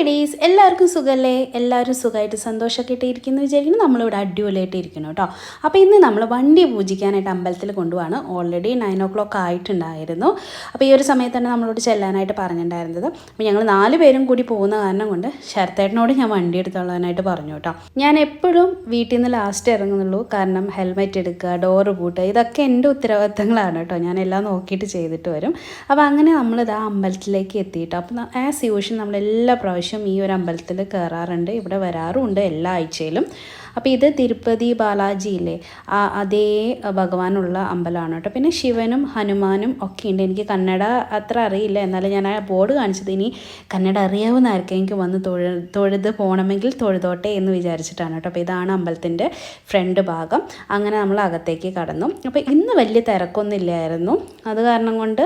കിടീസ് എല്ലാവർക്കും സുഖമല്ലേ എല്ലാവരും സുഖമായിട്ട് സന്തോഷമൊക്കെ ഇട്ടിരിക്കുന്നു വിചാരിക്കുന്നു. നമ്മളിവിടെ അടിപൊളിയായിട്ട് ഇരിക്കുന്നു കേട്ടോ. അപ്പോൾ ഇന്ന് നമ്മൾ വണ്ടി പൂജിക്കാനായിട്ട് അമ്പലത്തിൽ കൊണ്ടുപോവാണ്. ഓൾറെഡി നയൻ ഓ ക്ലോക്ക് ആയിട്ടുണ്ടായിരുന്നു. അപ്പോൾ ഈ ഒരു സമയത്ത് തന്നെ നമ്മളോട് ചെല്ലാനായിട്ട് പറഞ്ഞിട്ടുണ്ടായിരുന്നത്. അപ്പോൾ ഞങ്ങൾ നാല് പേരും കൂടി പോകുന്ന കാരണം കൊണ്ട് ശരത്തേട്ടനോട് ഞാൻ വണ്ടി എടുത്തോളാനായിട്ട് പറഞ്ഞു കേട്ടോ. ഞാൻ എപ്പോഴും വീട്ടിൽ നിന്ന് ലാസ്റ്റ് ഇറങ്ങുന്നുള്ളൂ. കാരണം ഹെൽമെറ്റ് എടുക്കുക ഡോറ് പൂട്ടുക ഇതൊക്കെ എന്റെ ഉത്തരവാദിത്തങ്ങളാണ് കേട്ടോ. ഞാൻ എല്ലാം നോക്കിയിട്ട് ചെയ്തിട്ട് വരും. അപ്പോൾ അങ്ങനെ നമ്മളിത് ആ അമ്പലത്തിലേക്ക് എത്തിയിട്ടോ അപ്പോൾ ആസ് യൂഷ്വൽ നമ്മൾ എല്ലാ പ്രാവശ്യവും ഈ ഒരു അമ്പലത്തിൽ കയറാറുണ്ട്. ഇവിടെ വരാറുമുണ്ട് എല്ലാ ആഴ്ചയിലും. അപ്പോൾ ഇത് തിരുപ്പതി ബാലാജി ഇല്ലേ ആ അതേ ഭഗവാനുള്ള അമ്പലമാണ് കേട്ടോ. പിന്നെ ശിവനും ഹനുമാനും ഒക്കെ ഉണ്ട്. എനിക്ക് കന്നഡ അത്ര അറിയില്ല. എന്നാലും ഞാൻ ആ ബോർഡ് കാണിച്ചത് ഇനി കന്നഡ അറിയാവുന്ന ആർക്കെങ്കിലും വന്ന് തൊഴു തൊഴുത് പോകണമെങ്കിൽ തൊഴുതോട്ടെ എന്ന് വിചാരിച്ചിട്ടാണ് കേട്ടോ. അപ്പോൾ ഇതാണ് അമ്പലത്തിന്റെ ഫ്രണ്ട് ഭാഗം. അങ്ങനെ നമ്മൾ അകത്തേക്ക് കടന്നു. അപ്പോൾ ഇന്ന് വലിയ തിരക്കൊന്നുമില്ലായിരുന്നു അത് കാരണം കൊണ്ട്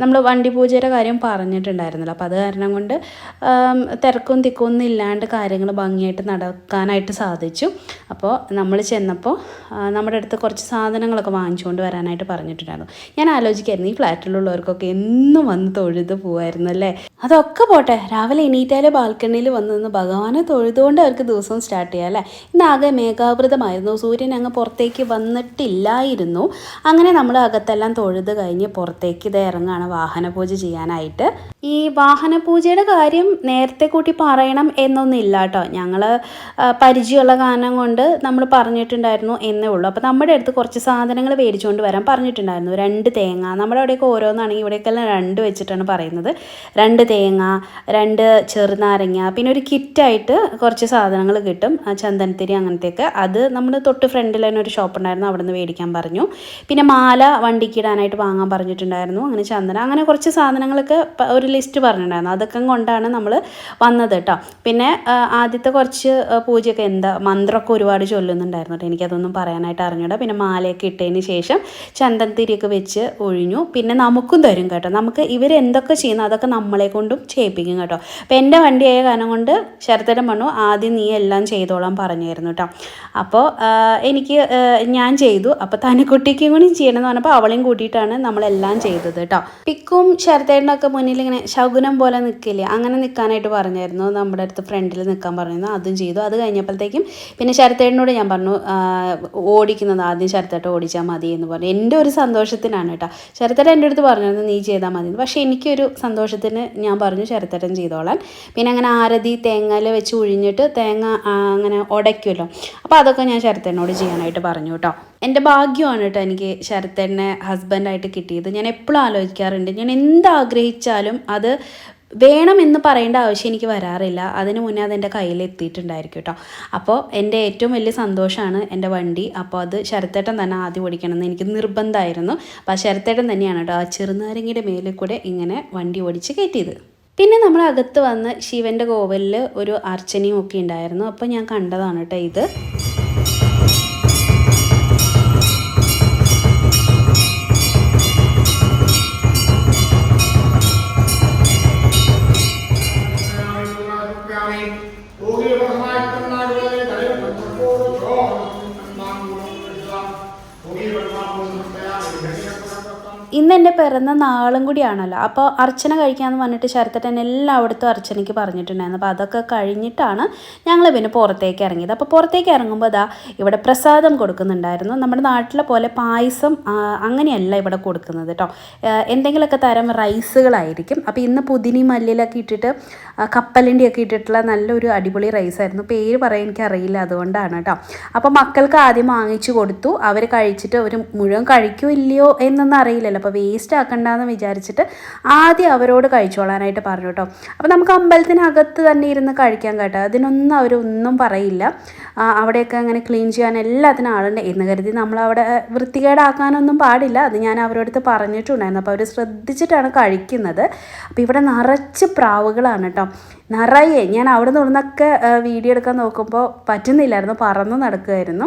നമ്മൾ വണ്ടി പൂജയുടെ കാര്യം പറഞ്ഞിട്ടുണ്ടായിരുന്നില്ല. അപ്പോൾ അത് കാരണം കൊണ്ട് തിരക്കും തിക്കൊന്നും ഇല്ലാണ്ട് കാര്യങ്ങൾ ഭംഗിയായിട്ട് നടക്കാനായിട്ട് സാധിച്ചു. അപ്പോൾ നമ്മൾ ചെന്നപ്പോൾ നമ്മുടെ അടുത്ത് കുറച്ച് സാധനങ്ങളൊക്കെ വാങ്ങിച്ചുകൊണ്ട് വരാനായിട്ട് പറഞ്ഞിട്ടുണ്ടായിരുന്നു. ഞാൻ ആലോചിക്കായിരുന്നു ഈ ഫ്ലാറ്റിലുള്ളവർക്കൊക്കെ എന്നും വന്ന് തൊഴുത് പോകുമായിരുന്നു അല്ലേ? അതൊക്കെ പോട്ടെ രാവിലെ എണീറ്റാലും ബാൽക്കണിയിൽ വന്ന് നിന്ന് ഭഗവാനെ തൊഴുതുകൊണ്ട് അവർക്ക് ദിവസവും സ്റ്റാർട്ട് ചെയ്യാം അല്ലേ? ഇന്നാകെ മേഘാവൃതമായിരുന്നു സൂര്യൻ അങ്ങ് പുറത്തേക്ക് വന്നിട്ടില്ലായിരുന്നു. അങ്ങനെ നമ്മൾ അകത്തെല്ലാം തൊഴുത് കഴിഞ്ഞ് പുറത്തേക്ക് ഇത് ഇറങ്ങുകയാണ് വാഹനപൂജ ചെയ്യാനായിട്ട്. ഈ വാഹനപൂജയുടെ കാര്യം നേരത്തെ കൂട്ടി പറയണം എന്നൊന്നും ഇല്ല കേട്ടോ ഞങ്ങൾ പരിചയമുള്ള കാരണം കൊണ്ട് നമ്മൾ പറഞ്ഞിട്ടുണ്ടായിരുന്നു എന്നേ ഉള്ളൂ. അപ്പോൾ നമ്മുടെ അടുത്ത് കുറച്ച് സാധനങ്ങൾ മേടിച്ചുകൊണ്ട് വരാൻ പറഞ്ഞിട്ടുണ്ടായിരുന്നു. രണ്ട് തേങ്ങ. നമ്മുടെ അവിടെയൊക്കെ ഓരോന്നാണെങ്കിൽ ഇവിടെയൊക്കെ രണ്ട് വെച്ചിട്ടാണ് പറയുന്നത്. രണ്ട് തേങ്ങ രണ്ട് ചെറുനാരങ്ങ പിന്നെ ഒരു കിറ്റായിട്ട് കുറച്ച് സാധനങ്ങൾ കിട്ടും. ചന്ദനത്തിരി അങ്ങനത്തെയൊക്കെ. അത് നമ്മൾ തൊട്ട് ഫ്രണ്ടിൽ തന്നെ ഒരു ഷോപ്പ് ഉണ്ടായിരുന്നു. അവിടെ നിന്ന് മേടിക്കാൻ പറഞ്ഞു. പിന്നെ മാല വണ്ടിക്ക് ഇടാനായിട്ട് വാങ്ങാൻ പറഞ്ഞിട്ടുണ്ടായിരുന്നു. അങ്ങനെ ചന്ദനം. അങ്ങനെ കുറച്ച് സാധനങ്ങളൊക്കെ ഒരു ലിസ്റ്റ് പറഞ്ഞിട്ടുണ്ടായിരുന്നു. അതൊക്കെ കൊണ്ടാണ് നമ്മൾ വന്നത് കേട്ടോ. പിന്നെ ആദ്യത്തെ കുറച്ച് പൂജയൊക്കെ എന്താ? മന്ത്രമൊക്കെ ഒരുപാട് ചൊല്ലുന്നുണ്ടായിരുന്നു കേട്ടോ. എനിക്കതൊന്നും പറയാനായിട്ട് അറിഞ്ഞൂടാ. പിന്നെ മാലയൊക്കെ ഇട്ടതിന് ശേഷം ചന്ദനത്തിരിയൊക്കെ വെച്ച് ഒഴിഞ്ഞു. പിന്നെ നമുക്കും തരും കേട്ടോ. നമുക്ക് ഇവരെന്തൊക്കെ ചെയ്യുന്നു അതൊക്കെ നമ്മളെ കൊണ്ടും ചെയ്യിപ്പിക്കും കേട്ടോ. അപ്പം എന്റെ വണ്ടിയായ കാരണം കൊണ്ട് ശരത്തരം പറഞ്ഞു ആദ്യം നീ എല്ലാം ചെയ്തോളാൻ പറഞ്ഞായിരുന്നു കേട്ടോ. അപ്പോൾ എനിക്ക് ഞാൻ ചെയ്തു. അപ്പോൾ തനിക്കുട്ടിക്കും കൂടി ചെയ്യണമെന്ന് പറഞ്ഞപ്പോൾ അവളെയും കൂട്ടിയിട്ടാണ് നമ്മളെല്ലാം ചെയ്തത് കേട്ടോ. പിക്കും ശരത്തേട്ടനൊക്കെ മുന്നിൽ ഇങ്ങനെ ശകുനം പോലെ നിൽക്കില്ലേ? അങ്ങനെ നിൽക്കാനായിട്ട് പറഞ്ഞായിരുന്നു. നമ്മുടെ അടുത്ത് ഫ്രണ്ടിൽ നിൽക്കാൻ പറഞ്ഞിരുന്നു. അതും ചെയ്തു. അത് കഴിഞ്ഞപ്പോഴത്തേക്കും പിന്നെ ശരത്തേട്ടനോട് ഞാൻ പറഞ്ഞു ഓടിക്കുന്നത് ആദ്യം ശരത്തേട്ട ഓടിച്ചാൽ മതി എന്ന് പറഞ്ഞു. എന്റെ ഒരു സന്തോഷത്തിനാണ് കേട്ടോ. ശരത്തേട്ടൻ എന്റെ അടുത്ത് പറഞ്ഞിരുന്നു നീ ചെയ്താൽ മതി പക്ഷേ എനിക്കൊരു സന്തോഷത്തിന് ഞാൻ പറഞ്ഞു ശരത്തേട്ടൻ ചെയ്തോളാൻ പിന്നെ അങ്ങനെ ആരതി തേങ്ങയിൽ വെച്ച് ഉഴിഞ്ഞിട്ട് തേങ്ങ അങ്ങനെ ഉടയ്ക്കുമല്ലോ അപ്പോൾ അതൊക്കെ ഞാൻ ശരത്തേട്ടനോട് ചെയ്യാനായിട്ട് പറഞ്ഞു കേട്ടോ. എന്റെ ഭാഗ്യമാണ് കേട്ടോ എനിക്ക് ശരത്തേട്ടനെ ഹസ്ബൻഡായിട്ട് കിട്ടിയത്. ഞാൻ എപ്പോഴും ആലോചിക്കാറുണ്ട് ഞാൻ എന്താഗ്രഹിച്ചാലും അത് വേണമെന്ന് പറയേണ്ട ആവശ്യം എനിക്ക് വരാറില്ല. അതിന് മുന്നേ അത് എന്റെ കയ്യിൽ എത്തിയിട്ടുണ്ടായിരിക്കും കേട്ടോ. അപ്പോൾ എന്റെ ഏറ്റവും വലിയ സന്തോഷമാണ് എന്റെ വണ്ടി. അപ്പോൾ അത് ശരത്തേട്ടൻ തന്നെ ആദ്യം ഓടിക്കണമെന്ന് എനിക്ക് നിർബന്ധമായിരുന്നു. അപ്പോൾ ശരത്തേട്ടൻ തന്നെയാണ് കേട്ടോ ആ ചെറുനാരങ്ങയുടെ മേലിൽ കൂടെ ഇങ്ങനെ വണ്ടി ഓടിച്ച് കയറ്റിയത്. പിന്നെ നമ്മൾ അകത്ത് വന്ന് ശിവന്റെ കോവിലിൽ ഒരു അർച്ചനയും ഒക്കെ ഉണ്ടായിരുന്നു. അപ്പോൾ ഞാൻ കണ്ടതാണ് കേട്ടോ ഇത്. accounting, ഇന്ന് എന്റെ പിറന്ന നാളും കൂടിയാണല്ലോ. അപ്പോൾ അർച്ചന കഴിക്കാമെന്ന് പറഞ്ഞിട്ട് ശരത്തട്ടൻ എല്ലായിടത്തും അർച്ചനയ്ക്ക് പറഞ്ഞിട്ടുണ്ടായിരുന്നു. അപ്പോൾ അതൊക്കെ കഴിഞ്ഞിട്ടാണ് ഞങ്ങൾ പിന്നെ പുറത്തേക്ക് ഇറങ്ങിയത്. അപ്പോൾ പുറത്തേക്ക് ഇറങ്ങുമ്പോൾ അതാ ഇവിടെ പ്രസാദം കൊടുക്കുന്നുണ്ടായിരുന്നു. നമ്മുടെ നാട്ടിലെ പോലെ പായസം അങ്ങനെയല്ല ഇവിടെ കൊടുക്കുന്നത് കേട്ടോ എന്തെങ്കിലുമൊക്കെ തരം റൈസുകളായിരിക്കും. അപ്പോൾ ഇന്ന് പുതിനി മല്ലിലൊക്കെ ഇട്ടിട്ട് കപ്പലിന്റെയൊക്കെ ഇട്ടിട്ടുള്ള നല്ലൊരു അടിപൊളി റൈസായിരുന്നു. പേര് പറയാൻ എനിക്കറിയില്ല അതുകൊണ്ടാണ് കേട്ടോ അപ്പോൾ മക്കൾക്ക് ആദ്യം വാങ്ങിച്ചു കൊടുത്തു. അവർ കഴിച്ചിട്ട് ഒരു മുഴുവൻ കഴിക്കുമോ ഇല്ലയോ എന്നൊന്നും അറിയില്ലല്ലോ. അപ്പോൾ വേസ്റ്റ് ആക്കണ്ടെന്ന് വിചാരിച്ചിട്ട് ആദ്യം അവരോട് കഴിച്ചോളാനായിട്ട് പറഞ്ഞു കേട്ടോ അപ്പോൾ നമുക്ക് അമ്പലത്തിനകത്ത് തന്നെ ഇരുന്ന് കഴിക്കാൻ കേട്ടോ. അതിനൊന്നും അവരൊന്നും പറയില്ല. അവിടെയൊക്കെ അങ്ങനെ ക്ലീൻ ചെയ്യാൻ എല്ലാത്തിനും ആളുണ്ട്. എന്ന് കരുതി നമ്മൾ അവിടെ വൃത്തികേടാക്കാനൊന്നും പാടില്ല. അത് ഞാൻ അവരോട് പറഞ്ഞിട്ടുണ്ടായിരുന്നു. അപ്പോൾ അവർ ശ്രദ്ധിച്ചിട്ടാണ് കഴിക്കുന്നത്. അപ്പോൾ ഇവിടെ നിറച്ച് പ്രാവുകളാണ് കേട്ടോ നിറയെ ഞാൻ അവിടെ നിന്നൊക്കെ വീഡിയോ എടുക്കാൻ നോക്കുമ്പോൾ പറ്റുന്നില്ലായിരുന്നു പറന്ന് നടക്കുമായിരുന്നു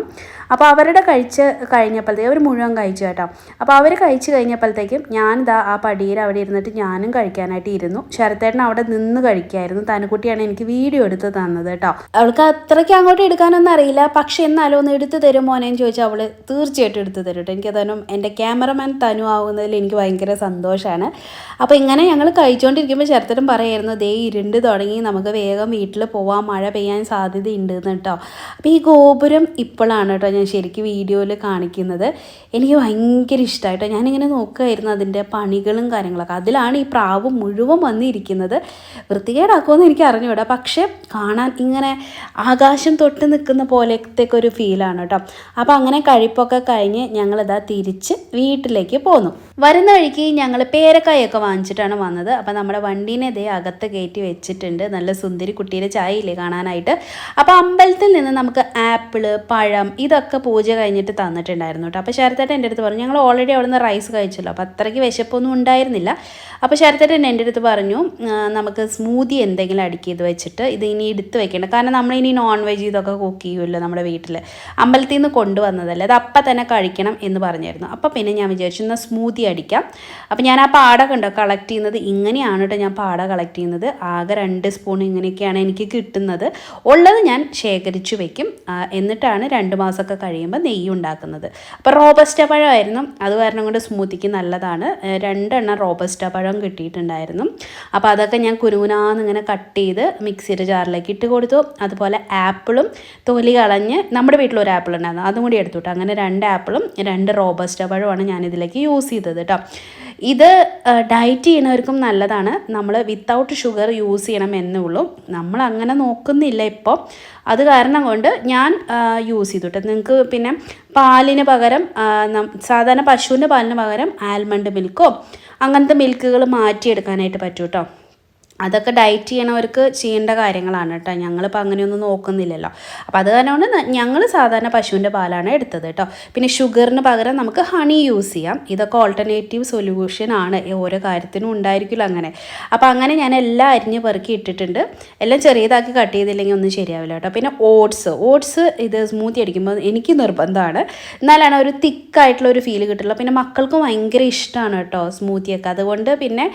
അപ്പോൾ അവരുടെ കഴിച്ച് കഴിഞ്ഞപ്പോഴത്തേക്ക് അവർ മുഴുവൻ കഴിച്ചു കേട്ടോ. അപ്പോൾ അവർ കഴിച്ച് കഴിഞ്ഞപ്പോഴത്തേക്കും ഞാനിതാ ആ പടിയിൽ അവിടെ ഇരുന്നിട്ട് ഞാനും കഴിക്കാനായിട്ട് ഇരുന്നു. ശരത്തേട്ടൻ അവിടെ നിന്ന് കഴിക്കായിരുന്നു. തനുക്കുട്ടിയാണ് എനിക്ക് വീഡിയോ എടുത്ത് തന്നത് കേട്ടോ. അവൾക്ക് അത്രയ്ക്ക് അങ്ങോട്ട് എടുക്കാനൊന്നും അറിയില്ല. പക്ഷേ എന്നാലും ഒന്ന് എടുത്തു തരും മോനേന്ന് ചോദിച്ചാൽ അവൾ തീർച്ചയായിട്ടും എടുത്തു തരും കേട്ടോ. എനിക്ക് തനും എന്റെ ക്യാമറമാൻ തനു ആവുന്നതിൽ എനിക്ക് ഭയങ്കര സന്തോഷമാണ് അപ്പോൾ ഇങ്ങനെ ഞങ്ങൾ കഴിച്ചുകൊണ്ടിരിക്കുമ്പോൾ ശരത്തേട്ടൻ പറയായിരുന്നു ദേ ഇരുണ്ട് തുടങ്ങി നമുക്ക് വേഗം വീട്ടിൽ പോവാം മഴ പെയ്യാൻ സാധ്യതയുണ്ട് എന്ന് കേട്ടോ. അപ്പോൾ ഈ ഗോപുരം ഇപ്പോഴാണ് കേട്ടോ ഞാൻ ശരിക്കും വീഡിയോയിൽ കാണിക്കുന്നത്. എനിക്ക് ഭയങ്കര ഇഷ്ടമായിട്ടോ ഞാനിങ്ങനെ നോക്കുമായിരുന്നു അതിന്റെ പണികളും കാര്യങ്ങളൊക്കെ. അതിലാണ് ഈ പ്രാവ് മുഴുവൻ വന്നിരിക്കുന്നത്. വൃത്തികേടാക്കുമെന്ന് എനിക്ക് അറിഞ്ഞുകൂടാ. പക്ഷേ കാണാൻ ഇങ്ങനെ ആകാശം തൊട്ട് നിൽക്കുന്ന പോലത്തേക്ക് ഒരു ഫീലാണ് കേട്ടോ. അപ്പോൾ അങ്ങനെ കഴിപ്പൊക്കെ കഴിഞ്ഞ് ഞങ്ങളിതാ തിരിച്ച് വീട്ടിലേക്ക് പോന്നു. വരുന്ന വഴിക്ക് ഞങ്ങൾ പേരക്കായൊക്കെ വാങ്ങിച്ചിട്ടാണ് വന്നത്. അപ്പോൾ നമ്മുടെ വണ്ടീനെ ഇതേ അകത്ത് കയറ്റി വെച്ചിട്ടുണ്ട്. നല്ല സുന്ദരി കുട്ടിയുടെ ചായയില്ലേ കാണാനായിട്ട്. അപ്പോൾ അമ്പലത്തിൽ നിന്ന് നമുക്ക് ആപ്പിൾ പഴം ഇതൊക്കെ പൂജ കഴിഞ്ഞിട്ട് തന്നിട്ടുണ്ടായിരുന്നു കേട്ടോ. അപ്പോൾ ശരത്തേട്ടൻ എന്റെ അടുത്ത് പറഞ്ഞു ഞങ്ങൾ ഓൾറെഡി അവിടെ നിന്ന് റൈസ് കഴിച്ചല്ലോ. അപ്പോൾ അത്രയ്ക്ക് വിശപ്പൊന്നും ഉണ്ടായിരുന്നില്ല. അപ്പോൾ ശരത്തേട്ടൻ എന്റെ അടുത്ത് പറഞ്ഞു നമുക്ക് സ്മൂതി എന്തെങ്കിലും അടിക്ക് ചെയ്ത് വെച്ചിട്ട് ഇത് ഇനി എടുത്ത് വെക്കേണ്ട. കാരണം നമ്മൾ ഇനി നോൺ വെജ് ഇതൊക്കെ കുക്ക് ചെയ്യുമല്ലോ നമ്മുടെ വീട്ടിൽ അമ്പലത്തിൽ നിന്ന് കൊണ്ടുവന്നതല്ലേ. അത് അപ്പം തന്നെ കഴിക്കണം എന്ന് പറഞ്ഞായിരുന്നു. അപ്പോൾ പിന്നെ ഞാൻ വിചാരിച്ചു എന്നാൽ സ്മൂതി അടിക്കാം. അപ്പോൾ ഞാൻ ആ പാട കണ്ടോ? കളക്ട് ചെയ്യുന്നത് ഇങ്ങനെയാണ് കേട്ടോ ഞാൻ പാട കളക്ട് ചെയ്യുന്നത്. ആകെ രണ്ട് സ്പൂൺ ഇങ്ങനെയൊക്കെയാണ് എനിക്ക് കിട്ടുന്നത്. ഉള്ളത് ഞാൻ ശേഖരിച്ചു വെക്കും. എന്നിട്ടാണ് രണ്ട് മാസമൊക്കെ കഴിയുമ്പോൾ നെയ്യ് ഉണ്ടാക്കുന്നത്. അപ്പോൾ റോബസ്റ്റ പഴമായിരുന്നു. അത് കാരണം കൊണ്ട് സ്മൂത്തിക്ക് നല്ലതാണ്. രണ്ടെണ്ണം റോബസ്റ്റ പഴം കിട്ടിയിട്ടുണ്ടായിരുന്നു. അപ്പോൾ അതൊക്കെ ഞാൻ കുരുമുനാന്ന് ഇങ്ങനെ കട്ട് ചെയ്ത് മിക്സിയുടെ ജാറിലേക്ക് ഇട്ട് കൊടുത്തു. അതുപോലെ ആപ്പിളും തൊലി കളഞ്ഞ് നമ്മുടെ വീട്ടിലൊരു ആപ്പിൾ ഉണ്ടായിരുന്നു. അതും കൂടി എടുത്തു കേട്ടോ അങ്ങനെ രണ്ട് ആപ്പിളും രണ്ട് റോബസ്റ്റ പഴമാണ് ഞാൻ ഇതിലേക്ക് യൂസ് ചെയ്തത്. കേട്ടോ ഇത് ഡയറ്റ് ചെയ്യുന്നവർക്കും നല്ലതാണ്. നമ്മൾ വിത്തൗട്ട് ഷുഗർ യൂസ് ചെയ്യണം എന്നേ ഉള്ളൂ. നമ്മൾ അങ്ങനെ നോക്കുന്നില്ല ഇപ്പോൾ അത് കാരണം കൊണ്ട് ഞാൻ യൂസ് ചെയ്തു കേട്ടോ നിങ്ങൾക്ക് പിന്നെ പാലിന് പകരം സാധാരണ പശുവിന്റെ പാലിന് പകരം ആൽമണ്ട് മിൽക്കോ അങ്ങനത്തെ മിൽക്കുകൾ മാറ്റിയെടുക്കാനായിട്ട് പറ്റും കേട്ടോ അതൊക്കെ ഡയറ്റ് ചെയ്യണവർക്ക് ചെയ്യേണ്ട കാര്യങ്ങളാണ് കേട്ടോ. ഞങ്ങളിപ്പോൾ അങ്ങനെയൊന്നും നോക്കുന്നില്ലല്ലോ. അപ്പോൾ അത് കാരണം ഞങ്ങൾ സാധാരണ പശുവിന്റെ പാലാണ് എടുത്തത് കേട്ടോ. പിന്നെ ഷുഗറിന് പകരം നമുക്ക് ഹണി യൂസ് ചെയ്യാം. ഇതൊക്കെ ഓൾട്ടർനേറ്റീവ് സൊല്യൂഷൻ ആണ്. ഓരോ കാര്യത്തിനും ഉണ്ടായിരിക്കില്ല അങ്ങനെ. അപ്പോൾ അങ്ങനെ ഞാൻ എല്ലാം അരിഞ്ഞ് പെറുക്കി ഇട്ടിട്ടുണ്ട്. എല്ലാം ചെറിയതാക്കി കട്ട് ചെയ്തില്ലെങ്കിൽ ഒന്നും ശരിയാവില്ല കേട്ടോ. പിന്നെ ഓട്സ് ഓട്സ് ഇത് സ്മൂത്തി അടിക്കുമ്പോൾ എനിക്ക് നിർബന്ധമാണ്. എന്നാലാണ് ഒരു തിക്കായിട്ടുള്ള ഒരു ഫീൽ കിട്ടുള്ളൂ. പിന്നെ മക്കൾക്കും ഭയങ്കര ഇഷ്ടമാണ് കേട്ടോ സ്മൂത്തിയൊക്കെ അതുകൊണ്ട് പിന്നെ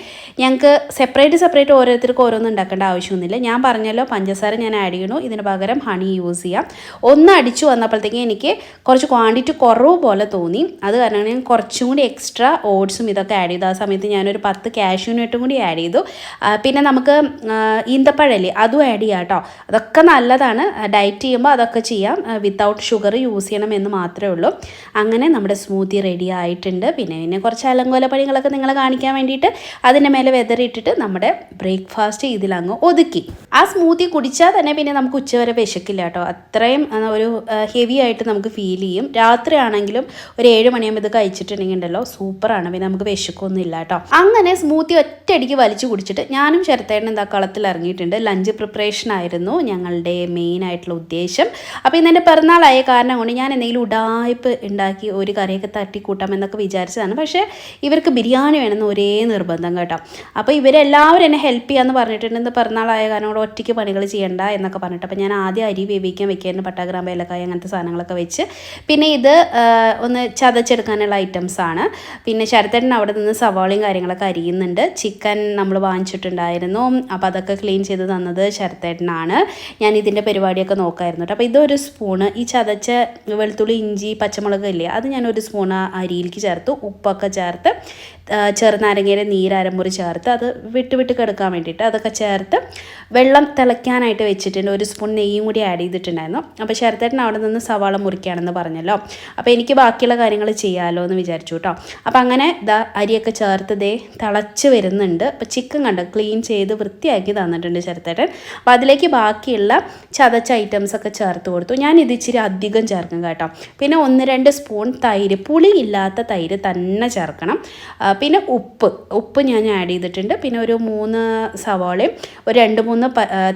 ഞങ്ങൾക്ക് സെപ്പറേറ്റ് സെപ്പറേറ്റ് ഓരോരുത്തർക്ക് ഓരോന്നും ഉണ്ടാക്കേണ്ട ആവശ്യമൊന്നുമില്ല. ഞാൻ പറഞ്ഞല്ലോ പഞ്ചസാര ഞാൻ ആഡ് ചെയ്യണു ഇതിന് പകരം ഹണി യൂസ് ചെയ്യാം. ഒന്ന് അടിച്ചു വന്നപ്പോഴത്തേക്കും എനിക്ക് കുറച്ച് ക്വാണ്ടിറ്റി കുറവ് പോലെ തോന്നി. അത് കാരണം ഞാൻ കുറച്ചും കൂടി എക്സ്ട്രാ ഓട്സും ഇതൊക്കെ ആഡ് ചെയ്തു. ആ സമയത്ത് ഞാനൊരു പത്ത് കാഷ്യൂനെട്ടും കൂടി ആഡ് ചെയ്തു. പിന്നെ നമുക്ക് ഈന്തപ്പഴല്ലേ അതും ആഡ് ചെയ്യാം കേട്ടോ അതൊക്കെ നല്ലതാണ്. ഡയറ്റ് ചെയ്യുമ്പോൾ അതൊക്കെ ചെയ്യാം. വിത്തൗട്ട് ഷുഗർ യൂസ് ചെയ്യണം എന്ന് മാത്രമേ ഉള്ളൂ. അങ്ങനെ നമ്മുടെ സ്മൂത്തി റെഡി ആയിട്ടുണ്ട്. പിന്നെ പിന്നെ കുറച്ച് അലങ്കോല പണികളൊക്കെ നിങ്ങളെ കാണിക്കാൻ വേണ്ടിയിട്ട് അതിന്റെ മേലെ വെതറിയിട്ടിട്ട് നമ്മുടെ ബ്രേക്ക്ഫാസ്റ്റ് ഇതിലങ്ങ് ഒതുക്കി. ആ സ്മൂത്തി കുടിച്ചാൽ തന്നെ പിന്നെ നമുക്ക് ഉച്ചവരെ വിശക്കില്ല കേട്ടോ. അത്രയും ഒരു ഹെവി ആയിട്ട് നമുക്ക് ഫീൽ ചെയ്യും. രാത്രിയാണെങ്കിലും ഒരു ഏഴ് മണിയാകുമ്പോൾ ഇത് കഴിച്ചിട്ടുണ്ടെങ്കിൽ ഉണ്ടല്ലോ സൂപ്പറാണ് പിന്നെ നമുക്ക് വിശക്കൊന്നും ഇല്ല കേട്ടോ. അങ്ങനെ സ്മൂത്തി ഒറ്റയടിക്ക് വലിച്ചു കുടിച്ചിട്ട് ഞാനും ചെറുത്തേട്ടൻ എന്താ കളത്തിൽ ഇറങ്ങിയിട്ടുണ്ട്. ലഞ്ച് പ്രിപ്പറേഷൻ ആയിരുന്നു ഞങ്ങളുടെ മെയിൻ ആയിട്ടുള്ള ഉദ്ദേശം. അപ്പോൾ ഇന്ന് പിറന്നാളായ കാരണം കൊണ്ട് ഞാൻ എന്തെങ്കിലും ഉടായ്പ് ഉണ്ടാക്കി ഒരു കറിയൊക്കെ തട്ടി എന്നൊക്കെ വിചാരിച്ചതാണ്. പക്ഷേ ഇവർക്ക് ബിരിയാണി വേണമെന്ന് ഒരേ നിർബന്ധം കേട്ടോ. അപ്പോൾ ഇവരെല്ലാവരും എന്നെ ഹെൽപ്പ് ചെയ്യാമെന്ന് പറഞ്ഞിട്ടുണ്ട് ഇന്ന് പിറന്നാളായ കാരണം കൂടെ ഒറ്റയ്ക്ക് പണികൾ ചെയ്യണ്ട എന്നൊക്കെ പറഞ്ഞിട്ട്. അപ്പോൾ ഞാൻ ആദ്യം അരി വേവിക്കാൻ വെക്കായിരുന്നു പട്ടാഗ്രാമ്പ ഏലക്കായ അങ്ങനത്തെ സാധനങ്ങളൊക്കെ വെച്ച്. പിന്നെ ഇത് ഒന്ന് ചതച്ചെടുക്കാനുള്ള ഐറ്റംസ് ആണ്. പിന്നെ ശരത്തേട്ടൻ അവിടെ നിന്ന് സവാളയും കാര്യങ്ങളൊക്കെ അരിയുന്നുണ്ട്. ചിക്കൻ നമ്മൾ വാങ്ങിച്ചിട്ടുണ്ടായിരുന്നു. അപ്പോൾ അതൊക്കെ ക്ലീൻ ചെയ്ത് തന്നത് ശരത്തേട്ടനാണ്. ഞാൻ ഇതിന്റെ പരിപാടിയൊക്കെ നോക്കായിരുന്നു കേട്ടോ. അപ്പോൾ ഇതൊരു സ്പൂണ് ഈ ചതച്ച വെളുത്തുള്ളി ഇഞ്ചി പച്ചമുളക് ഇല്ലേ അത് ഞാൻ ഒരു സ്പൂൺ അരിയിലേക്ക് ചേർത്തു. ഉപ്പൊക്കെ ചേർത്ത് ആ, നീര് അരമുറി ചേർത്ത് അത് വിട്ട് വിട്ട് കിടക്കാൻ വേണ്ടിയിട്ട് അതൊക്കെ ചേർത്ത് വെള്ളം തിളയ്ക്കാനായിട്ട് വെച്ചിട്ടുണ്ട്. ഒരു സ്പൂൺ നെയ്യും കൂടി ആഡ് ചെയ്തിട്ടുണ്ടായിരുന്നു. അപ്പോൾ ശരത്തേട്ടൻ അവിടെ നിന്ന് സവാള മുറിക്കുകയാണെന്ന് പറഞ്ഞല്ലോ. അപ്പോൾ എനിക്ക് ബാക്കിയുള്ള കാര്യങ്ങൾ ചെയ്യാമല്ലോ എന്ന് വിചാരിച്ചു കേട്ടോ. അപ്പോൾ അങ്ങനെ ദാ അരിയൊക്കെ ചേർത്ത് ദേ തിളച്ച് വരുന്നുണ്ട്. അപ്പോൾ ചിക്കൻ കണ്ട്? ക്ലീൻ ചെയ്ത് വൃത്തിയാക്കി തന്നിട്ടുണ്ട് ശരത്തേട്ടൻ. അപ്പോൾ അതിലേക്ക് ബാക്കിയുള്ള ചതച്ച ഐറ്റംസൊക്കെ ചേർത്ത് കൊടുത്തു. ഞാൻ ഇത് ഇച്ചിരി അധികം ചേർക്കും കേട്ടോ. പിന്നെ ഒന്ന് രണ്ട് സ്പൂൺ തൈര്. പുളി ഇല്ലാത്ത തൈര് തന്നെ ചേർക്കണം. പിന്നെ ഉപ്പ്. ഉപ്പ് ഞാൻ ആഡ് ചെയ്തിട്ടുണ്ട്. പിന്നെ ഒരു മൂന്ന് സവാളയും ഒരു രണ്ട് മൂന്ന്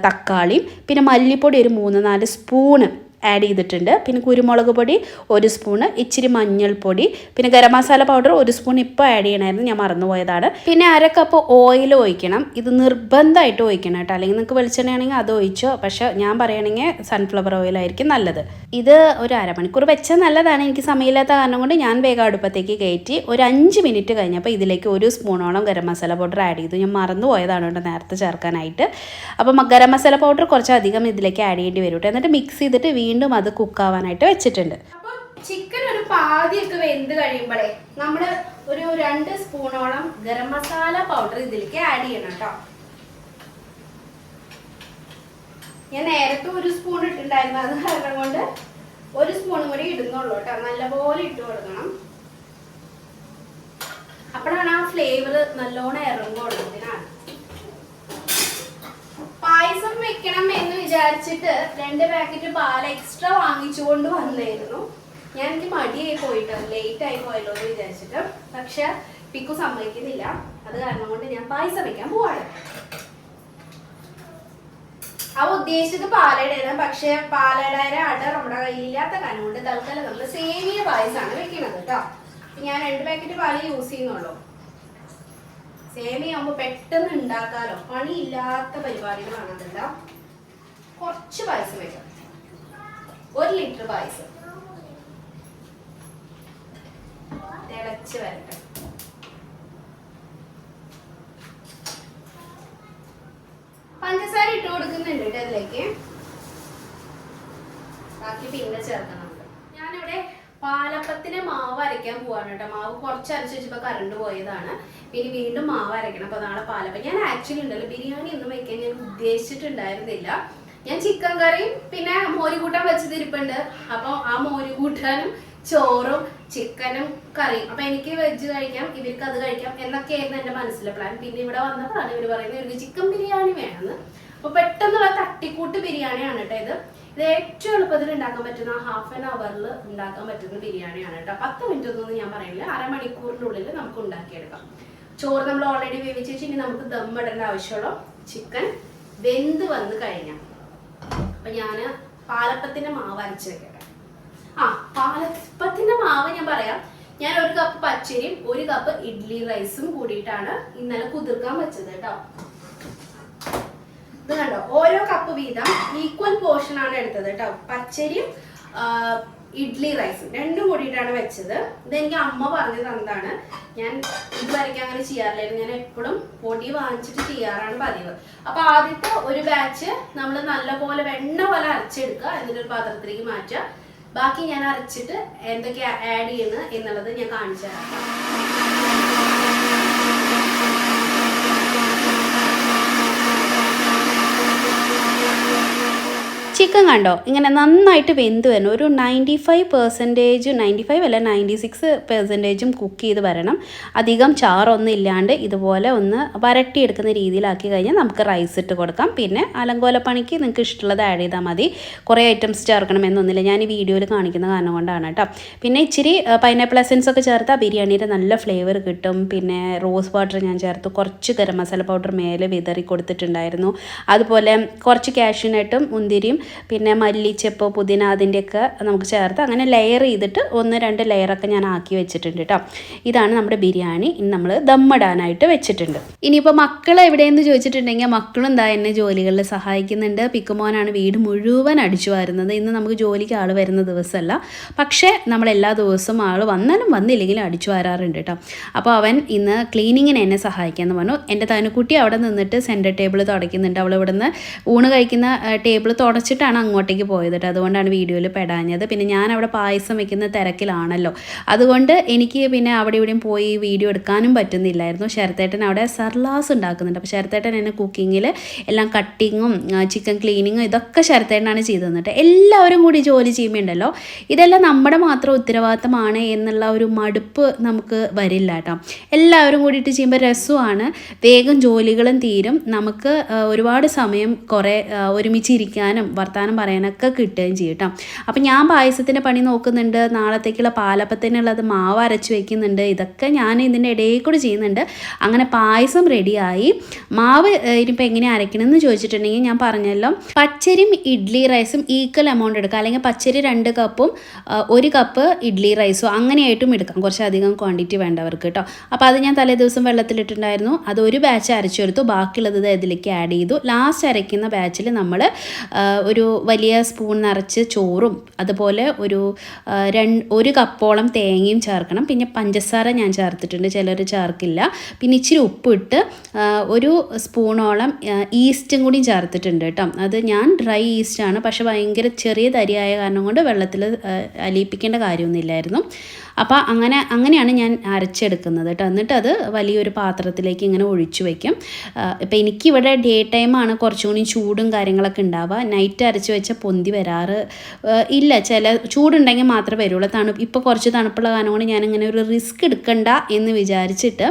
തക്കാളിയും പിന്നെ മല്ലിപ്പൊടി ഒരു മൂന്ന് നാല് സ്പൂണ് ആഡ് ചെയ്തിട്ടുണ്ട്. പിന്നെ കുരുമുളക് പൊടി ഒരു സ്പൂണ് ഇച്ചിരി മഞ്ഞൾപ്പൊടി പിന്നെ ഗരം മസാല പൗഡർ ഒരു സ്പൂൺ ഇപ്പോൾ ആഡ് ചെയ്യണമായിരുന്നു ഞാൻ മറന്നുപോയതാണ്. പിന്നെ അര കപ്പ് ഓയിൽ ഒഴിക്കണം. ഇത് നിർബന്ധമായിട്ട് ഒഴിക്കണം കേട്ടോ. അല്ലെങ്കിൽ നിങ്ങൾക്ക് വെളിച്ചെണ്ണയാണെങ്കിൽ അത് ഒഴിച്ചോ. പക്ഷെ ഞാൻ പറയുകയാണെങ്കിൽ സൺഫ്ലവർ ഓയിലായിരിക്കും നല്ലത്. ഇത് ഒരു അരമണിക്കൂർ വെച്ചാൽ നല്ലതാണ്. എനിക്ക് സമയമില്ലാത്ത കാരണം കൊണ്ട് ഞാൻ വേഗം അടുപ്പത്തേക്ക് കയറ്റി ഒരു അഞ്ച് മിനിറ്റ് കഴിഞ്ഞപ്പോൾ ഇതിലേക്ക് ഒരു സ്പൂണോളം ഗരം മസാല പൗഡർ ആഡ് ചെയ്തു. ഞാൻ മറന്നുപോയതാണ് കേട്ടോ നേരത്തെ ചേർക്കാനായിട്ട്. അപ്പം ഗരം മസാല പൗഡർ കുറച്ചധികം ഇതിലേക്ക് ആഡ് ചെയ്യേണ്ടി വരും കേട്ടോ. എന്നിട്ട് മിക്സ് ചെയ്തിട്ട് വീണ്ടും അത് കുക്കാവാനായിട്ട് വെച്ചിട്ടുണ്ട്. ചിക്കൻ ഒരു പാതിയൊക്കെ വെന്ത് കഴിയുമ്പോഴേ നമ്മൾ ഒരു രണ്ട് സ്പൂണോളം ഗരം മസാല പൗഡർ ഇതിലേക്ക് ആഡ് ചെയ്യണം കേട്ടോ ഞാൻ നേരത്തെ ഒരു സ്പൂൺ ഇട്ടിട്ടുണ്ടായിരുന്നു അത് കാരണം കൊണ്ട് ഒരു സ്പൂണും കൂടി ഇടുന്നുള്ളൂ കേട്ടോ നല്ലപോലെ ഇട്ട് കൊടുക്കണം. അപ്പോഴാണ് ആ ഫ്ലേവർ നല്ലോണം ഇറങ്ങുള്ളൂ ഇതിനാണ് പായസം വെക്കണം എന്ന് വിചാരിച്ചിട്ട് രണ്ട് പാക്കറ്റ് പാൽ എക്സ്ട്രാ വാങ്ങിച്ചുകൊണ്ട് വന്നായിരുന്നു ഞാൻ എനിക്ക് മടിയായി പോയിട്ടാണ് ലേറ്റ് ആയി പോയല്ലോ എന്ന് വിചാരിച്ചിട്ട്. പക്ഷെ പിക്കു സമ്മതിക്കുന്നില്ല. അത് കാരണം കൊണ്ട് ഞാൻ പായസം വെക്കാൻ പോവാണ്. അവ ഉദ്ദേശിച്ചത് പാലടയാണ്. പക്ഷെ പാലടയുടെ അട നമ്മുടെ കയ്യിലില്ലാത്ത കാരണം കൊണ്ട് തൽക്കാലം നമ്മൾ സേമിയ പായസമാണ് വെക്കുന്നത് കേട്ടോ. ഞാൻ രണ്ട് പാക്കറ്റ് പാൽ യൂസ് ചെയ്യുന്നുള്ളൂ. സേമിയ ആകുമ്പോൾ പെട്ടെന്ന് ഉണ്ടാക്കാലോ പണിയില്ലാത്ത പരിപാടികളാണ് അതെല്ലാം കുറച്ച് പായസം വെക്കാം ഒരു ലിറ്റർ പായസം. തിളച്ച് വരട്ടെ. പഞ്ചസാര ഇട്ട് കൊടുക്കുന്നുണ്ട് കേട്ടോ ഇതിലേക്ക് ബാക്കി പിന്നെ ചേർക്കണം. ഞാനിവിടെ പാലപ്പത്തിന് മാവ് അരയ്ക്കാൻ പോവാണ് കേട്ടോ. മാവ് കുറച്ച് അരച്ച് വെച്ചപ്പോൾ കറണ്ട് പോയതാണ്. പിന്നെ വീണ്ടും മാവ് അരയ്ക്കണം. അപ്പോൾ നാളെ പാലപ്പം. ഞാൻ ആക്ച്വലി ഉണ്ടല്ലോ ബിരിയാണി ഒന്നും വെക്കാൻ ഞാൻ ഉദ്ദേശിച്ചിട്ടുണ്ടായിരുന്നില്ല. ഞാൻ ചിക്കൻ കറിയും പിന്നെ മോരുകൂട്ടാൻ വെച്ചതിരിപ്പുണ്ട് അപ്പോൾ ആ മോരുകൂട്ടാനും ചോറും ചിക്കനും കറിയും. അപ്പൊ എനിക്ക് വെജ് കഴിക്കാം ഇവർക്ക് അത് കഴിക്കാം എന്നൊക്കെയായിരുന്നു എന്റെ മനസ്സിലെ പ്ലാൻ പിന്നെ ഇവിടെ വന്നപ്പോഴാണ് ഇവർ പറയുന്നത് ഇവർക്ക് ചിക്കൻ ബിരിയാണി വേണമെന്ന്. അപ്പൊ പെട്ടെന്നുള്ള തട്ടിക്കൂട്ട് ബിരിയാണിയാണ് കേട്ടോ ഇത്. ഇത് ഏറ്റവും എളുപ്പത്തിൽ ഉണ്ടാക്കാൻ പറ്റുന്ന ഹാഫ് ആൻ അവറിൽ ഉണ്ടാക്കാൻ പറ്റുന്ന ബിരിയാണിയാണ് കേട്ടോ. പത്ത് മിനിറ്റ് ഒന്നും ഞാൻ പറയില്ല. അരമണിക്കൂറിനുള്ളിൽ നമുക്ക് ഉണ്ടാക്കിയെടുക്കാം. ചോറ് നമ്മൾ ഓൾറെഡി വേവിച്ച് വെച്ച് ഇനി നമുക്ക് ദം ഇടേണ്ട ആവശ്യമുള്ളൂ ചിക്കൻ വെന്ത് വന്ന് കഴിഞ്ഞാൽ അപ്പൊ ഞാൻ പാലപ്പത്തിന്റെ മാവ് അരച്ച് വെക്കട്ടെ. ആ പാലപ്പത്തിന്റെ മാവ് ഞാൻ പറയാം. ഞാൻ ഒരു കപ്പ് പച്ചരിയും ഒരു കപ്പ് ഇഡ്ലി റൈസും കൂടിയിട്ടാണ് ഇന്നലെ കുതിർക്കാൻ വെച്ചത് കേട്ടോ. ഇത് കണ്ടോ? ഓരോ കപ്പ് വീതം ഈക്വൽ പോർഷൻ ആണ് എടുത്തത് കേട്ടോ. പച്ചരിയും ഇഡ്ലി റൈസും രണ്ടും കൂടിയിട്ടാണ് വെച്ചത്. ഇതെനിക്ക് അമ്മ പറഞ്ഞു തന്നതാണ്. ഞാൻ ഇതുവരെയ്ക്ക് അങ്ങനെ ചെയ്യാറില്ലായിരുന്നു ഞാൻ എപ്പോഴും പൊടി വാങ്ങിച്ചിട്ട് ചെയ്യാറാണ് പതിവ്. അപ്പൊ ആദ്യത്തെ ഒരു ബാച്ച് നമ്മൾ നല്ലപോലെ വെണ്ണ പോലെ അരച്ചെടുക്കുക. എന്നിട്ട് ഒരു പാത്രത്തിലേക്ക് മാറ്റുക. ബാക്കി ഞാൻ അരച്ചിട്ട് എന്തൊക്കെ ആഡ് ചെയ്യുന്നത് എന്നുള്ളത് ഞാൻ കാണിച്ചു തരാം. ചിക്കൻ കണ്ടോ? ഇങ്ങനെ നന്നായിട്ട് വെന്ത് വരണം. ഒരു ninety five percentage ninety five അല്ല നയന്റി സിക്സ് പെർസെന്റേജും കുക്ക് ചെയ്ത് വരണം. അധികം ചാറൊന്നും ഇല്ലാണ്ട് ഇതുപോലെ ഒന്ന് വരട്ടിയെടുക്കുന്ന രീതിയിലാക്കി കഴിഞ്ഞാൽ നമുക്ക് റൈസ് ഇട്ട് കൊടുക്കാം. പിന്നെ അലങ്കോലപ്പണിക്ക് നിങ്ങൾക്ക് ഇഷ്ടമുള്ളത് ആഡ് ചെയ്താൽ മതി. കുറേ ഐറ്റംസ് ചേർക്കണം എന്നൊന്നുമില്ല ഞാൻ ഈ വീഡിയോയിൽ കാണിക്കുന്ന കാരണം കൊണ്ടാണ് കേട്ടോ. പിന്നെ ഇച്ചിരി പൈനാപ്പിൾ എസൻസ് ഒക്കെ ചേർത്താൽ ബിരിയാണിയുടെ നല്ല ഫ്ലേവർ കിട്ടും. പിന്നെ റോസ് വാട്ടർ ഞാൻ ചേർത്ത്. കുറച്ച് ഗരം മസാല പൗഡർ മേലെ വിതറി കൊടുത്തിട്ടുണ്ടായിരുന്നു. അതുപോലെ കുറച്ച് കാഷ്യൂനട്ടും മുന്തിരിയും പിന്നെ മല്ലിച്ചെപ്പ് പുതിന അതിന്റെയൊക്കെ നമുക്ക് ചേർത്ത് അങ്ങനെ ലെയർ ചെയ്തിട്ട് ഒന്ന് രണ്ട് ലെയറൊക്കെ ഞാൻ ആക്കി വെച്ചിട്ടുണ്ട് കേട്ടോ ഇതാണ് നമ്മുടെ ബിരിയാണി. ഇനി നമ്മൾ ദമ്മിടാനായിട്ട് വെച്ചിട്ടുണ്ട്. ഇനിയിപ്പോൾ മക്കൾ എവിടെയെന്ന് ചോദിച്ചിട്ടുണ്ടെങ്കിൽ മക്കളും എന്താ എന്നെ ജോലികളിൽ സഹായിക്കുന്നുണ്ട്. പിക്കുമോനാണ് വീട് മുഴുവൻ അടിച്ചു വരുന്നത്. ഇന്ന് നമുക്ക് ജോലിക്ക് ആൾ വരുന്ന ദിവസമല്ല. പക്ഷേ നമ്മൾ എല്ലാ ദിവസവും ആൾ വന്നാലും വന്നില്ലെങ്കിലും അടിച്ചു വരാറുണ്ട് കേട്ടോ അപ്പോൾ അവൻ ഇന്ന് ക്ലീനിങ്ങിന് എന്നെ സഹായിക്കാമെന്ന് പറഞ്ഞു. എന്റെ തനുക്കുട്ടി അവിടെ നിന്നിട്ട് സെന്റർ ടേബിൾ തുടയ്ക്കുന്നുണ്ട്. അവൾ ഇവിടുന്ന് ഊണ് കഴിക്കുന്ന ടേബിൾ തുടച്ചിട്ടാണ് അങ്ങോട്ടേക്ക് പോയത് കേട്ടോ. അതുകൊണ്ടാണ് വീഡിയോയിൽ പെടാഞ്ഞത്. പിന്നെ ഞാൻ അവിടെ പായസം വെക്കുന്ന തിരക്കിലാണല്ലോ. അതുകൊണ്ട് എനിക്ക് പിന്നെ അവിടെ ഇവിടെയും പോയി വീഡിയോ എടുക്കാനും പറ്റുന്നില്ലായിരുന്നു. ശരത്തേട്ടൻ അവിടെ സർലാസ് ഉണ്ടാക്കുന്നുണ്ട്. അപ്പോൾ ശരത്തേട്ടൻ എന്നെ കുക്കിങ്ങിൽ എല്ലാം കട്ടിങ്ങും ചിക്കൻ ക്ലീനിങ്ങും ഇതൊക്കെ ശരത്തേട്ടനാണ് ചെയ്തു തന്നിട്ട് എല്ലാവരും കൂടി ജോലി ചെയ്യുമ്പോണ്ടല്ലോ. ഇതെല്ലാം നമ്മുടെ മാത്രം ഉത്തരവാദിത്തമാണ് എന്നുള്ള ഒരു മടുപ്പ് നമുക്ക് വരില്ല കേട്ടോ. എല്ലാവരും കൂടിയിട്ട് ചെയ്യുമ്പോൾ രസമാണ്. വേഗം ജോലികളും തീരും. നമുക്ക് ഒരുപാട് സമയം കുറേ ഒരുമിച്ചിരിക്കാനും വർത്താനം പറയാനൊക്കെ കിട്ടുകയും ചെയ്യും കേട്ടോ അപ്പം ഞാൻ പായസത്തിന്റെ പണി നോക്കുന്നുണ്ട് നാളത്തേക്കുള്ള പാലപ്പത്തിനുള്ളത് മാവ് അരച്ച് വെക്കുന്നുണ്ട് ഇതൊക്കെ ഞാൻ ഇതിന്റെ ഇടയിൽ കൂടി ചെയ്യുന്നുണ്ട്. അങ്ങനെ പായസം റെഡിയായി. മാവ് ഇനിയിപ്പോൾ എങ്ങനെ അരയ്ക്കണമെന്ന് ചോദിച്ചിട്ടുണ്ടെങ്കിൽ ഞാൻ പറഞ്ഞല്ലോ. പച്ചരിയും ഇഡ്ഡലി റൈസും ഈക്വൽ എമൗണ്ട് എടുക്കാം. അല്ലെങ്കിൽ പച്ചരി രണ്ട് കപ്പും ഒരു കപ്പ് ഇഡ്ഡലി റൈസും അങ്ങനെയായിട്ടും എടുക്കാം. കുറച്ചധികം ക്വാണ്ടിറ്റി വേണ്ടവർക്ക് കേട്ടോ അപ്പോൾ അത് ഞാൻ തലേ ദിവസം വെള്ളത്തിലിട്ടുണ്ടായിരുന്നു. അത് ഒരു ബാച്ച് അരച്ചെടുത്തു ബാക്കിയുള്ളത് ഇതിലേക്ക് ആഡ് ചെയ്തു. ലാസ്റ്റ് അരയ്ക്കുന്ന ബാച്ചിൽ നമ്മൾ ഒരു വലിയ സ്പൂൺ നിറച്ച് ചോറും അതുപോലെ ഒരു രണ്ട് ഒരു കപ്പോളം തേങ്ങയും ചേർക്കണം. പിന്നെ പഞ്ചസാര ഞാൻ ചേർത്തിട്ടുണ്ട് ചിലർ ചേർക്കില്ല. പിന്നെ ഇച്ചിരി ഉപ്പിട്ട് ഒരു സ്പൂണോളം ഈസ്റ്റും കൂടി ചേർത്തിട്ടുണ്ട് കേട്ടോ. അത് ഞാൻ ഡ്രൈ ഈസ്റ്റാണ് പക്ഷേ ഭയങ്കര ചെറിയ തരിയായ കാരണം കൊണ്ട് വെള്ളത്തിൽ അലിയിപ്പിക്കേണ്ട കാര്യമൊന്നുമില്ലായിരുന്നു. അപ്പോൾ അങ്ങനെ അങ്ങനെയാണ് ഞാൻ അരച്ചെടുക്കുന്നത് കേട്ടോ. എന്നിട്ട് അത് വലിയൊരു പാത്രത്തിലേക്ക് ഇങ്ങനെ ഒഴിച്ചു വയ്ക്കും ഇപ്പം എനിക്കിവിടെ ഡേ ടൈമാണ് കുറച്ചുകൂടി ചൂടും കാര്യങ്ങളൊക്കെ ഉണ്ടാവുക. നൈറ്റ് അരച്ച് വെച്ച പൊന്തി വരാറ് ഇല്ല. ചില ചൂടുണ്ടെങ്കിൽ മാത്രമേ വരുള്ളൂ. തണുപ്പ് ഇപ്പോൾ കുറച്ച് തണുപ്പുള്ള കാരണം കൊണ്ട് ഞാനിങ്ങനെ ഒരു റിസ്ക് എടുക്കണ്ട എന്ന് വിചാരിച്ചിട്ട്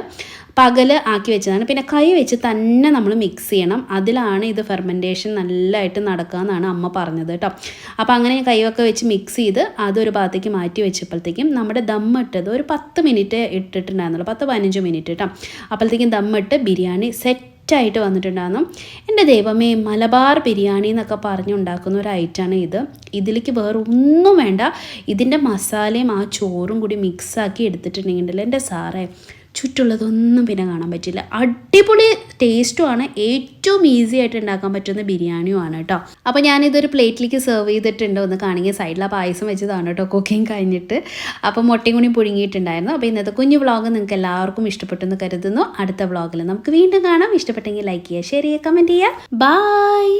പകൽ ആക്കി വെച്ചതാണ്. പിന്നെ കൈ വെച്ച് തന്നെ നമ്മൾ മിക്സ് ചെയ്യണം. അതിലാണ് ഇത് ഫെർമെന്റേഷൻ നല്ലതായിട്ട് നടക്കുക എന്നാണ് അമ്മ പറഞ്ഞത് കേട്ടോ അപ്പോൾ അങ്ങനെ കൈയൊക്കെ വെച്ച് മിക്സ് ചെയ്ത് അതൊരു ഭാഗത്തേക്ക് മാറ്റി വെച്ചപ്പോഴത്തേക്കും നമ്മുടെ ദമ്മിട്ടത് ഒരു പത്ത് മിനിറ്റ് ഇട്ടിട്ടുണ്ടായിരുന്നുള്ളൂ. പത്ത് പതിനഞ്ച് മിനിറ്റ് കേട്ടോ അപ്പോഴത്തേക്കും ദമ്മിട്ട് ബിരിയാണി സെറ്റ് ആയിട്ട് വന്നിട്ടുണ്ടായിരുന്നു. എന്റെ ദൈവമേ മലബാർ ബിരിയാണി എന്നൊക്കെ പറഞ്ഞുണ്ടാക്കുന്ന ഒരു ഐറ്റമാണ് ഇത്. ഇതിലേക്ക് വേറെ ഒന്നും വേണ്ട. ഇതിന്റെ മസാലയും ആ ചോറും കൂടി മിക്സാക്കി എടുത്തിട്ടുണ്ടെങ്കിൽ എന്റെ സാറേ. ചുറ്റുള്ളതൊന്നും പിന്നെ കാണാൻ പറ്റില്ല. അടിപൊളി ടേസ്റ്റുമാണ് ഏറ്റവും ഈസി ആയിട്ട് ഉണ്ടാക്കാൻ പറ്റുന്ന ബിരിയാണിയുമാണ് കേട്ടോ. അപ്പോൾ ഞാനിതൊരു പ്ലേറ്റിലേക്ക് സെർവ് ചെയ്തിട്ടുണ്ട്. ഒന്ന് കാണിക്കുക സൈഡിൽ ആ പായസം വെച്ചതാണ് കേട്ടോ കുക്കിംഗ് കഴിഞ്ഞിട്ട്. അപ്പോൾ മുട്ടയും കൂടി പുഴുങ്ങിയിട്ടുണ്ടായിരുന്നു. അപ്പോൾ ഇന്നത്തെ കുഞ്ഞു വ്ളോഗ് നിങ്ങൾക്ക് എല്ലാവർക്കും ഇഷ്ടപ്പെട്ടെന്ന് കരുതുന്നു. അടുത്ത വ്ളോഗിൽ നമുക്ക് വീണ്ടും കാണാം. ഇഷ്ടപ്പെട്ടെങ്കിൽ ലൈക്ക് ചെയ്യുക ഷെയർ ചെയ്യുക കമന്റ് ചെയ്യുക. ബായ്